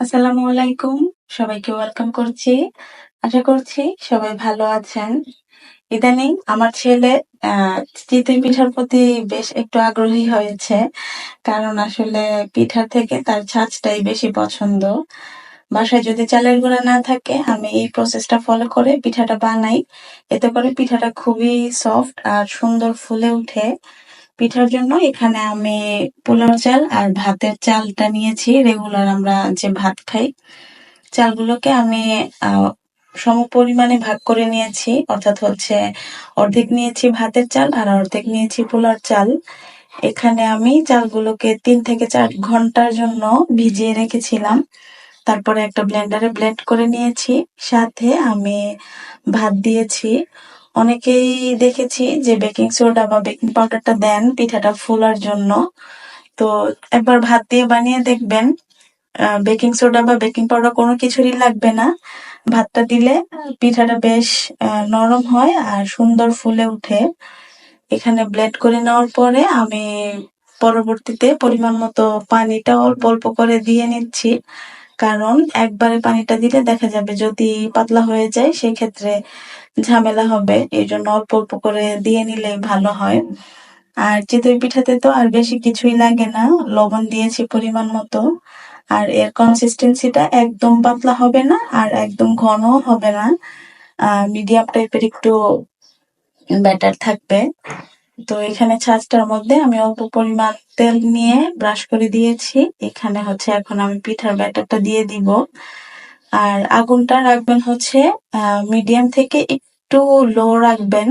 আসসালামু আলাইকুম। সবাইকে ওয়েলকাম করছি। আশা করছি সবাই ভালো আছেন। ইদানিং আমার ছেলে চিতই পিঠার প্রতি বেশ একটু আগ্রহী হয়েছে। কারণ আসলে পিঠার থেকে তার ছাঁচটাই বেশি পছন্দ। বাসায় যদি চালের গুঁড়া না থাকে, আমি এই প্রসেসটা ফলো করে পিঠাটা বানাই। এতে করে পিঠাটা খুবই সফট আর সুন্দর ফুলে উঠে পিঠার জন্য এখানে আমি পোলাও চাল আর ভাতের চালটা নিয়েছি। রেগুলার আমরা যে ভাত খাই, চালগুলোকে আমি সম পরিমাণে ভাগ করে নিয়েছি। অর্থাৎ হচ্ছে অর্ধেক নিয়েছি ভাতের চাল আর অর্ধেক নিয়েছি পোলার চাল। এখানে আমি চালগুলোকে তিন থেকে চার ঘণ্টার জন্য ভিজিয়ে রেখেছিলাম। তারপরে একটা ব্লেন্ডারে ব্লেন্ড করে নিয়েছি। সাথে আমি ভাত দিয়েছি। অনেকেই দেখেছি যে বেকিং সোডা বা বেকিং পাউডারটা দেন পিঠাটা ফুলার জন্য। তো একবার ভাত দিয়ে বানিয়ে দেখবেন বেকিং সোডা বা বেকিং পাউডার কোনো কিছুরই লাগবে না। ভাতটা দিলে পিঠাটা বেশ নরম হয় আর সুন্দর ফুলে উঠে এখানে ব্লেড করে নেওয়ার পরে আমি পরবর্তীতে পরিমাণ মতো পানিটা অল্প অল্প করে দিয়ে নিচ্ছি। কারণ একবারে পানিটা দিলে দেখা যাবে যদি পাতলা হয়ে যায় সেই ক্ষেত্রে ঝামেলা হবে। এই জন্য অল্প অল্প করে দিয়ে নিলে ভালো হয়। আর চিতই পিঠাতে তো আর বেশি কিছুই লাগে না, লবণ দিয়েছি পরিমাণ মতো। আর এর কনসিস্টেন্সিটা একদম পাতলা হবে না আর একদম ঘন হবে না। মিডিয়াম টাইপের একটু ব্যাটার থাকবে। তো এখানে ছাঁচটার মধ্যে আমি অল্প পরিমাণ তেল নিয়ে ব্রাশ করে দিয়েছি। এখানে হচ্ছে এখন আমি পিঠার ব্যাটারটা দিয়ে দিব। আর আগুনটা রাখবেন হচ্ছে মিডিয়াম থেকে একটু লো রাখবেন।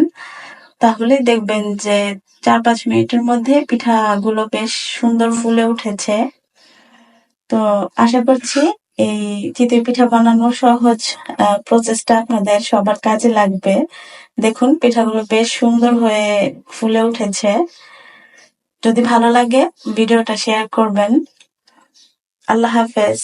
তাহলে দেখবেন যে চার পাঁচ মিনিটের মধ্যে পিঠাগুলো বেশ সুন্দর ফুলে উঠেছে। তো আশা করছি এই চিতই পিঠা বানানো সহজ প্রচেষ্টা আপনাদের সবার কাজে লাগবে। দেখুন, পিঠাগুলো বেশ সুন্দর হয়ে ফুলে উঠেছে। যদি ভালো লাগে, ভিডিওটা শেয়ার করবেন। আল্লাহ হাফেজ।